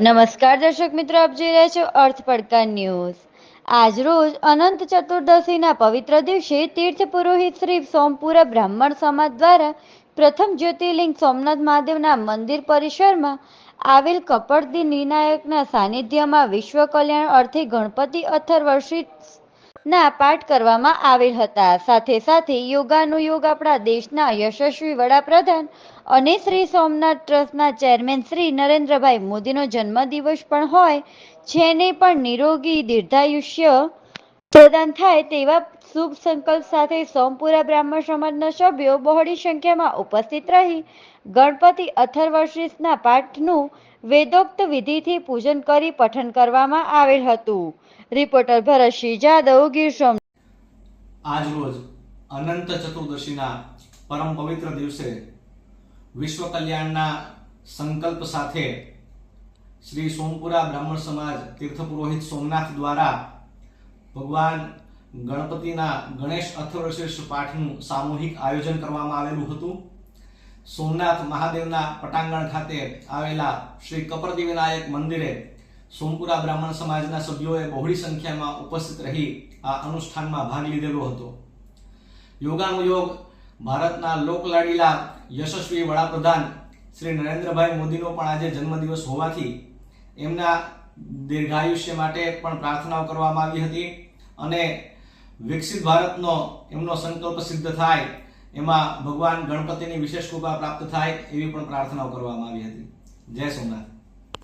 નમસ્કાર દર્શક મિત્રો, આપ જોઈ રહ્યા છો અર્થ પડકાર ન્યૂઝ. આજરોજ અનંત ચતુર્દશીના પવિત્ર દિવસે તીર્થ પુરોહિત શ્રી સોમપુરા બ્રાહ્મણ સમાજ દ્વારા પ્રથમ જ્યોતિર્લિંગ સોમનાથ મહાદેવના મંદિર પરિસરમાં આવેલ કપડદી નિર્ણાયકના સાનિધ્યમાં વિશ્વ કલ્યાણ અર્થે ગણપતિ અથર્વર્ષિત ના, પાઠ કરવામાં આવેલ હતા. સાથે સાથે યોગાનુયોગ આપણા દેશના યશસ્વી વડાપ્રધાન અને શ્રી સોમનાથ ટ્રસ્ટના ચેરમેન શ્રી નરેન્દ્રભાઈ મોદીનો જન્મદિવસ પણ હોય, જેને પણ નિરોગી દીર્ઘાયુષ્ય પ્રદાન થાય તેવા શુભ સંકલ્પ સાથે સોમપુરા બ્રાહ્મણ સમાજના સભ્યો બહોળી સંખ્યામાં ઉપસ્થિત રહી ગણપતિ અથર્વશીષના પાઠનું વેદોક્ત વિધિથી પૂજન કરી પઠન કરવામાં આવેલ હતું. રિપોર્ટર ભરતસિંહ જાદવ, ગીર સોમ આજ રોજ અનંત ચતુર્દશીના પરમ પવિત્ર દિવસે વિશ્વ કલ્યાણના સંકલ્પ સાથે શ્રી સોમપુરા બ્રાહ્મણ સમાજ તીર્થ પુરોહિત સોમનાથ દ્વારા ભગવાન ગણપતિના ગણેશ અથર્વશીર્ષ પાઠનું સામૂહિક આયોજન કરવામાં આવેલું હતું. સોમનાથ મહાદેવના પટાંગણ ખાતે આવેલા શ્રી કપરદી વિનાયક મંદિરે સોમપુરા બ્રાહ્મણ સમાજના સભ્યોએ બહોળી સંખ્યામાં ઉપસ્થિત રહી આ અનુષ્ઠાનમાં ભાગ લીધેલો હતો. યોગાનુયોગ ભારતના લોકલાડીલા યશસ્વી વડાપ્રધાન શ્રી નરેન્દ્રભાઈ મોદીનો પણ આજે જન્મદિવસ હોવાથી એમના દીર્ઘાયુષ્ય માટે પણ પ્રાર્થનાઓ કરવામાં આવી હતી અને વિકસિત ભારતનો એમનો સંકલ્પ સિદ્ધ થાય, એમાં ભગવાન ગણપતિની વિશેષ કૃપા પ્રાપ્ત થાય એવી પણ પ્રાર્થનાઓ કરવામાં આવી હતી. જય સોમનાથ.